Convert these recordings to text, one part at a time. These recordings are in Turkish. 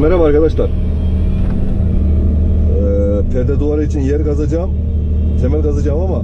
Merhaba arkadaşlar. Ee, perde duvarı için yer kazacağım. Temel kazacağım ama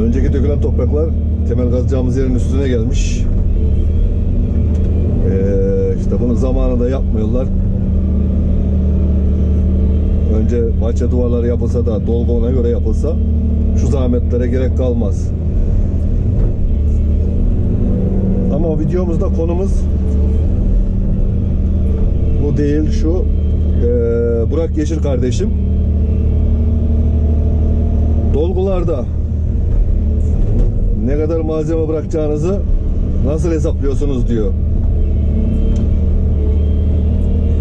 önceki dökülen topraklar temel kazacağımız yerin üstüne gelmiş. Ee, işte bunu zamanında yapmıyorlar. Önce bahçe duvarları yapılsa da dolgu ona göre yapılsa şu zahmetlere gerek kalmaz. Ama videomuzda konumuz değil şu eee, Burak Yeşil kardeşim dolgularda ne kadar malzeme bırakacağınızı nasıl hesaplıyorsunuz diyor.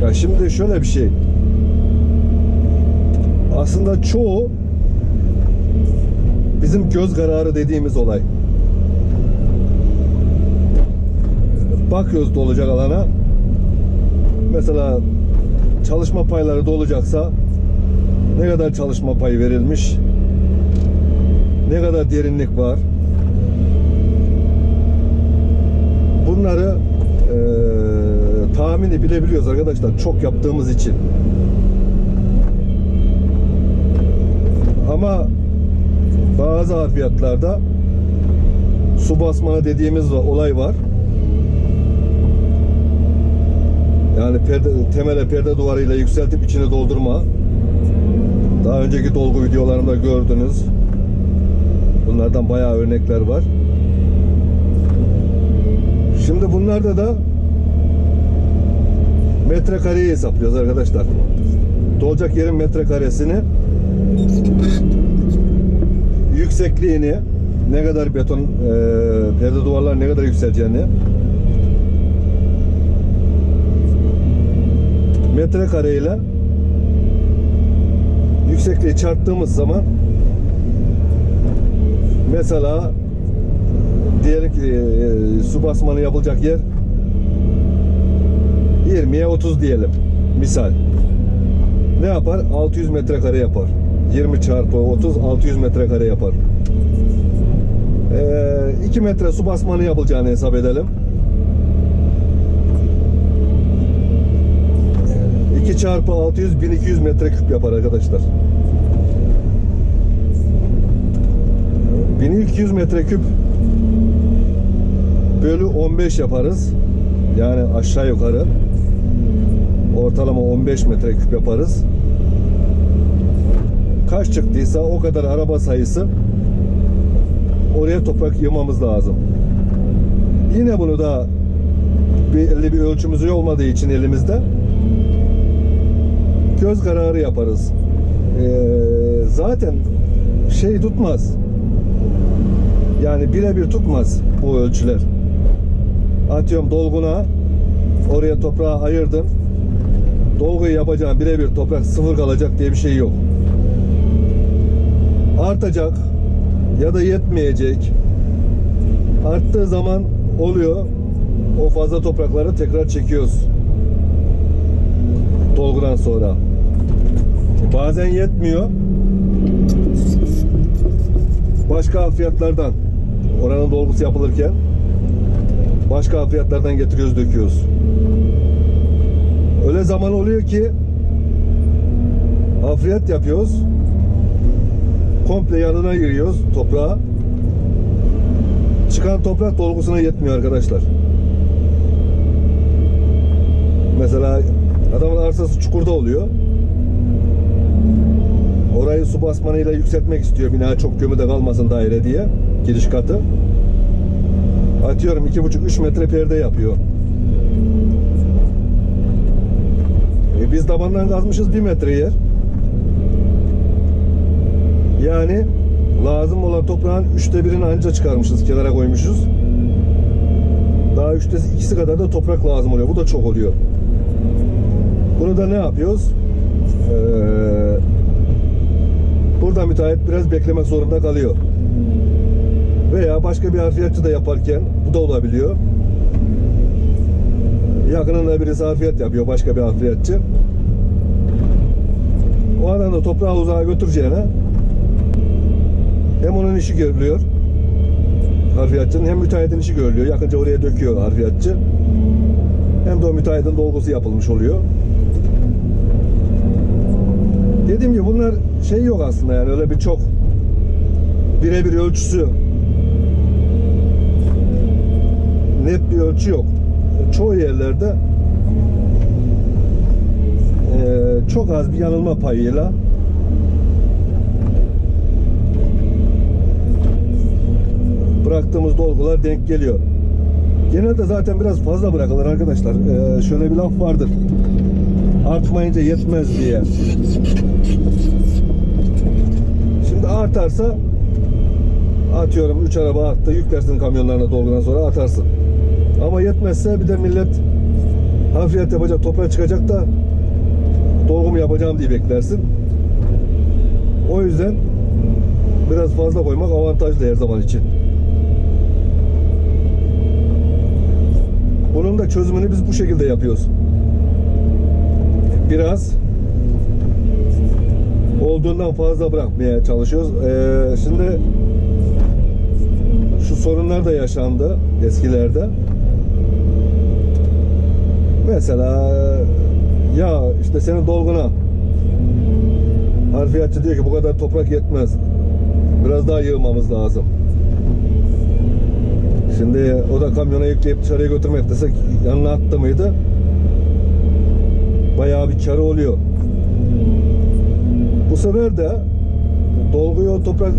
Ya şimdi şöyle bir şey. Aslında çoğu bizim göz kararı dediğimiz olay. Bakıyoruz dolacak alana. Mesela çalışma payları dolacaksa ne kadar çalışma payı verilmiş? Ne kadar derinlik var? Bunları eee tahmini bilebiliyoruz arkadaşlar çok yaptığımız için. Ama bazı harfiyatlarda su basmanı dediğimiz olay var. Yani perde, temele perde duvarıyla yükseltip içini doldurma. Daha önceki dolgu videolarımda gördünüz. Bunlardan bayağı örnekler var. Şimdi bunlarda da metrekareyi hesaplıyoruz arkadaşlar. Dolacak yerin metrekaresini yüksekliğini ne kadar beton e, perde duvarlar ne kadar yükseleceğini metrekare ile yüksekliği çarptığımız zaman mesela diyelim ki e, su basmanı yapılacak yer 20'ye 30 diyelim misal. Ne yapar? 600 metrekare yapar. 20 çarpı 30 600 metrekare yapar. E, 2 metre su basmanı yapılacağını hesap edelim 2 çarpı 600 1200 metreküp yapar arkadaşlar. 1200 metreküp bölü 15 yaparız. Yani aşağı yukarı ortalama 15 metreküp yaparız. Kaç çıktıysa o kadar araba sayısı oraya toprak yığmamız lazım. Yine bunu da belli bir ölçümüz olmadığı için elimizde göz kararı yaparız. Ee, zaten şey tutmaz. Yani birebir tutmaz bu ölçüler. Atıyorum dolguna oraya toprağı ayırdın. Dolguyu yapacağın birebir toprak sıfır kalacak diye bir şey yok. Artacak ya da yetmeyecek. Arttığı zaman oluyor. O fazla toprakları tekrar çekiyoruz dolgudan sonra. Bazen yetmiyor. Başka fiyatlardan oranın dolgusu yapılırken başka fiyatlardan getiriyoruz döküyoruz. Öyle zaman oluyor ki hafriyat yapıyoruz. Komple yanına giriyoruz toprağa. Çıkan toprak dolgusuna yetmiyor arkadaşlar. Mesela Adamın arsası çukurda oluyor. Orayı su basmanıyla yükseltmek istiyor. Bina çok gömüde kalmasın daire diye. Giriş katı. Atıyorum 2,5-3 metre perde yapıyor. E biz tabandan kazmışız 1 metre yer. Yani lazım olan toprağın üçte birini anca çıkarmışız. Kenara koymuşuz. Daha üçte ikisi kadar da toprak lazım oluyor. Bu da çok oluyor. Bunu da ne yapıyoruz? Ee, burada müteahhit biraz beklemek zorunda kalıyor. Veya başka bir harfiyatçı da yaparken bu da olabiliyor. Yakınında birisi harfiyat yapıyor, başka bir harfiyatçı. O adam da toprağı uzağa götüreceğine hem onun işi görülüyor harfiyatçının hem müteahhitin işi görülüyor. Yakınca oraya döküyor harfiyatçı. hem de o müteahhitin dolgusu yapılmış oluyor. Dediğim gibi bunlar şey yok aslında yani öyle bir çok birebir ölçüsü net bir ölçü yok. Çoğu yerlerde eee, çok az bir yanılma payıyla bıraktığımız dolgular denk geliyor. Genelde zaten biraz fazla bırakılır arkadaşlar. Eee, şöyle bir laf vardır. Artmayınca yetmez diye. Artarsa atıyorum 3 araba attı yüklersin kamyonlarına dolgudan sonra atarsın. Ama yetmezse bir de millet hafriyat yapacak toprağa çıkacak da dolgumu yapacağım diye beklersin. O yüzden biraz fazla koymak avantajlı her zaman için. Bunun da çözümünü biz bu şekilde yapıyoruz. Biraz olduğundan fazla bırakmaya çalışıyoruz. Ee, şimdi şu sorunlar da yaşandı eskilerde. Mesela ya işte senin dolguna harfiyatçı diyor ki bu kadar toprak yetmez. Biraz daha yığmamız lazım. Şimdi o da kamyona yükleyip dışarıya götürmek desek yanına attı mıydı? Bayağı bir karı oluyor. Bu sefer de dolguyu toprak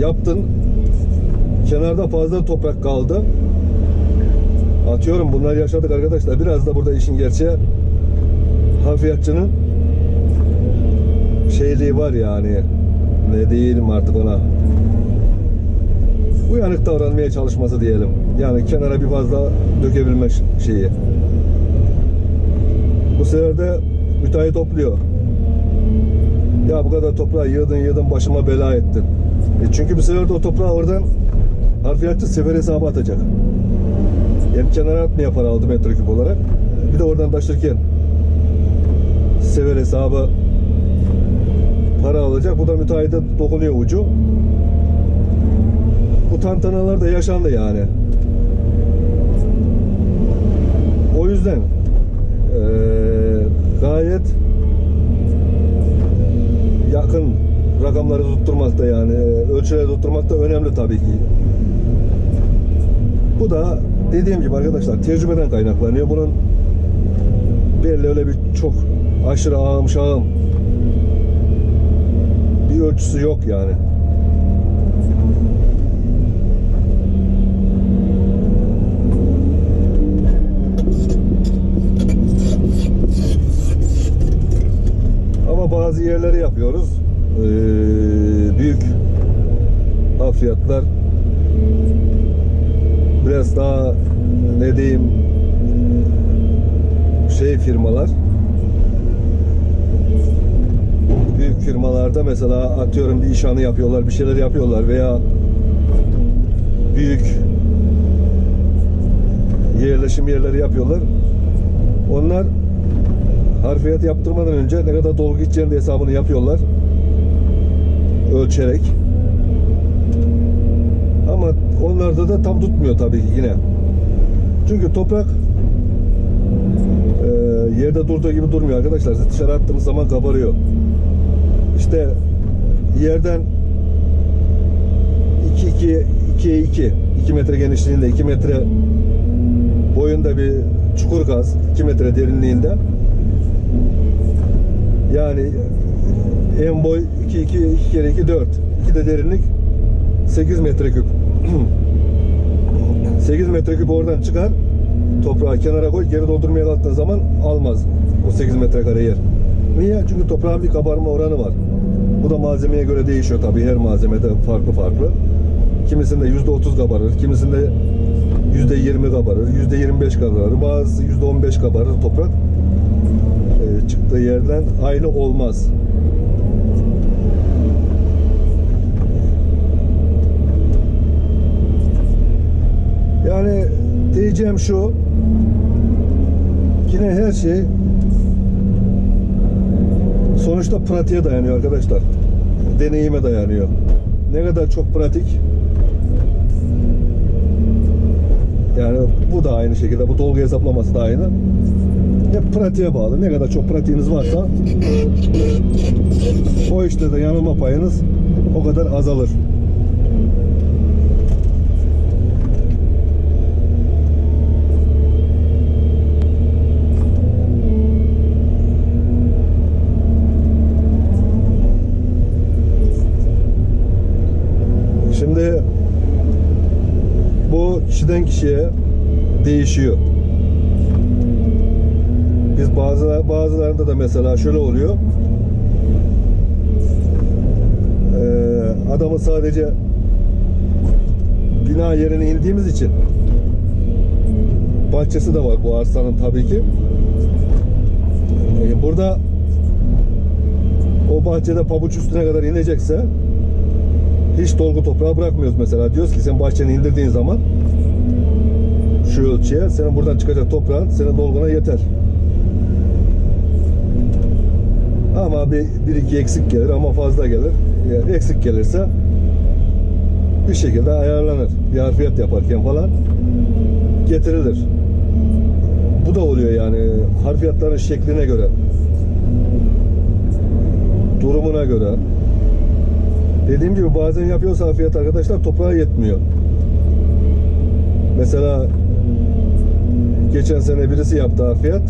yaptın. Kenarda fazla toprak kaldı. Atıyorum bunlar yaşadık arkadaşlar. Biraz da burada işin gerçeği hafriyatçının şeyliği var yani. Ne diyelim artık ona. Uyanık davranmaya çalışması diyelim. Yani kenara bir fazla dökebilme şeyi. Bu sefer de müteahhit topluyor. Ya bu kadar toprağı yığdın yığdın başıma bela ettin. E çünkü bir sefer de o toprağı oradan harfiyatçı sefer hesabı atacak. Yani kenara atmaya para aldı metreküp olarak. Bir de oradan taşırken sever hesabı para alacak. Bu da müteahhite dokunuyor ucu. Bu tantanalar da yaşandı yani. O yüzden eee, gayet yakın rakamları tutturmak da yani ölçüleri tutturmak da önemli tabii ki. Bu da dediğim gibi arkadaşlar tecrübeden kaynaklanıyor. Bunun belli öyle bir çok aşırı ağım şağım bir ölçüsü yok yani. Ama bazı yerleri yapıyoruz. Ee, büyük hafriyatlar biraz daha ne diyeyim şey firmalar. Büyük firmalarda mesela atıyorum bir işhanı yapıyorlar bir şeyler yapıyorlar veya büyük yerleşim yerleri yapıyorlar. Onlar harfiyat yaptırmadan önce ne kadar dolgu gideceğini de hesabını yapıyorlar ölçerek ama onlarda da tam tutmuyor tabii ki yine. Çünkü toprak e, yerde durduğu gibi durmuyor arkadaşlar. Dışarı attığınız zaman kabarıyor. İşte yerden 2 2 2'ye 2 2 metre genişliğinde 2 metre boyunda bir çukur kaz 2 metre derinliğinde yani en boy 2 2 2 kere 2 4 2 de derinlik 8 metreküp 8 metreküp oradan çıkar toprağı kenara koy geri doldurmaya kalktığın zaman almaz o 8 metrekare yer. Niye? Çünkü toprağın bir kabarma oranı var. Bu da malzemeye göre değişiyor tabii her malzemede farklı farklı. Kimisinde %30 kabarır, kimisinde %20 kabarır, %25 kabarır, bazı %15 kabarır toprak. Ee, çıktığı yerden aynı olmaz. Yani diyeceğim şu yine her şey sonuçta pratiğe dayanıyor arkadaşlar. Deneyime dayanıyor. Ne kadar çok pratik yani bu da aynı şekilde bu dolgu hesaplaması da aynı. pratiğe bağlı. Ne kadar çok pratiğiniz varsa o işte de yanılma payınız o kadar azalır. Şimdi bu kişiden kişiye değişiyor. Biz bazı bazılarında da mesela şöyle oluyor. Ee, adamı sadece bina yerine indiğimiz için bahçesi de var bu arsanın tabii ki. Ee, burada o bahçede pabuç üstüne kadar inecekse hiç dolgu toprağı bırakmıyoruz mesela. Diyoruz ki sen bahçeni indirdiğin zaman şu ölçüye senin buradan çıkacak toprağın senin dolguna yeter. Ama bir, bir iki eksik gelir ama fazla gelir. Eğer eksik gelirse bir şekilde ayarlanır. Bir harfiyat yaparken falan getirilir. Bu da oluyor yani harfiyatların şekline göre durumuna göre Dediğim gibi bazen yapıyorsa afiyet arkadaşlar toprağa yetmiyor. Mesela geçen sene birisi yaptı afiyet.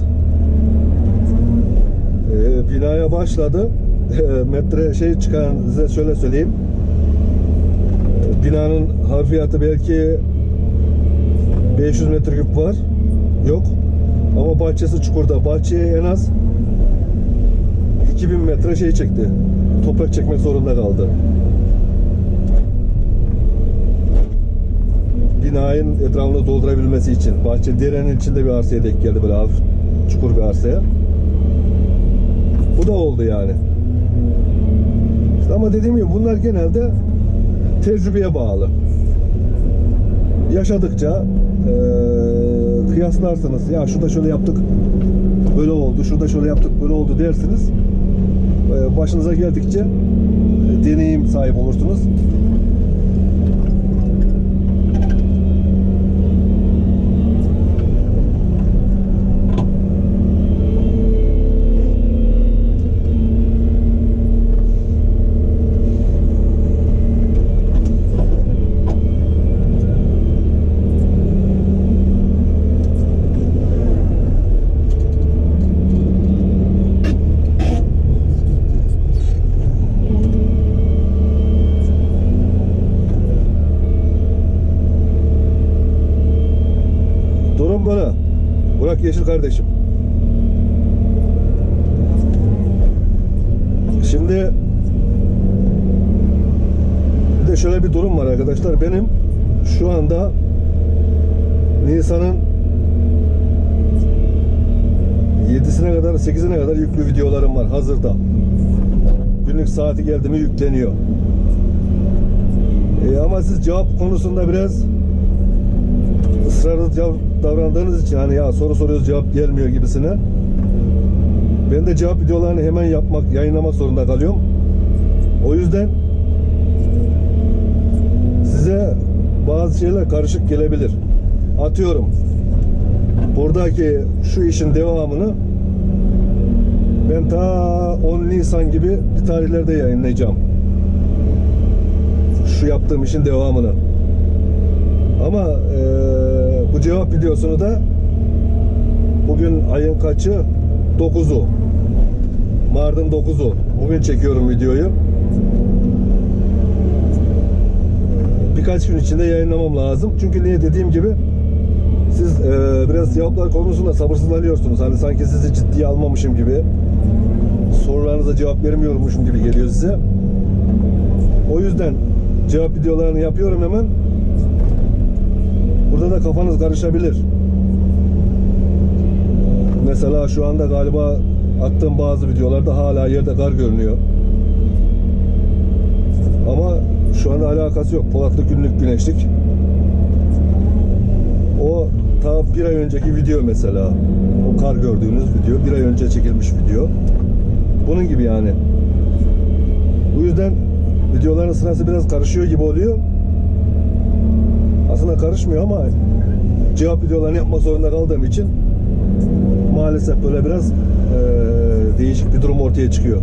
Ee, binaya başladı. Metre şey çıkan size şöyle söyleyeyim. Ee, Binanın harfiyatı belki 500 metreküp var. Yok. Ama bahçesi çukurda. Bahçeye en az 2000 metre şey çekti. Toprak çekmek zorunda kaldı. Binanın etrafını doldurabilmesi için. Bahçe derenin içinde bir arsaya denk geldi böyle hafif çukur bir arsaya. Bu da oldu yani. İşte ama dediğim gibi bunlar genelde tecrübeye bağlı. Yaşadıkça eee kıyaslarsınız. Ya şurada şöyle yaptık, böyle oldu. Şurada şöyle yaptık, böyle oldu dersiniz. Eee, başınıza geldikçe e, deneyim sahip olursunuz. Durum böyle. Yeşil kardeşim. Şimdi bir de şöyle bir durum var arkadaşlar. Benim şu anda Nisan'ın 7'sine kadar 8'ine kadar yüklü videolarım var hazırda. Günlük saati geldi mi yükleniyor. E, ama siz cevap konusunda biraz ısrarlı davrandığınız için hani ya soru soruyoruz cevap gelmiyor gibisine. Ben de cevap videolarını hemen yapmak, yayınlamak zorunda kalıyorum. O yüzden size bazı şeyler karışık gelebilir. Atıyorum. Buradaki şu işin devamını ben ta 10 Nisan gibi bir tarihlerde yayınlayacağım. Şu yaptığım işin devamını. Ama eee, bu cevap videosunu da bugün ayın kaçı? 9'u. Mardin 9'u. Bugün çekiyorum videoyu. Birkaç gün içinde yayınlamam lazım. Çünkü niye dediğim gibi siz eee, biraz cevaplar konusunda sabırsızlanıyorsunuz. Hani sanki sizi ciddiye almamışım gibi. Sorularınıza cevap vermiyormuşum gibi geliyor size. O yüzden cevap videolarını yapıyorum hemen. Burada da kafanız karışabilir. Mesela şu anda galiba attığım bazı videolarda hala yerde kar görünüyor. Ama şu anda alakası yok. Polatlı günlük güneşlik. O ta bir ay önceki video mesela. O kar gördüğünüz video. Bir ay önce çekilmiş video. Bunun gibi yani. Bu yüzden videoların sırası biraz karışıyor gibi oluyor. Aslında karışmıyor ama cevap videolarını yapmak zorunda kaldığım için maalesef böyle biraz e, değişik bir durum ortaya çıkıyor.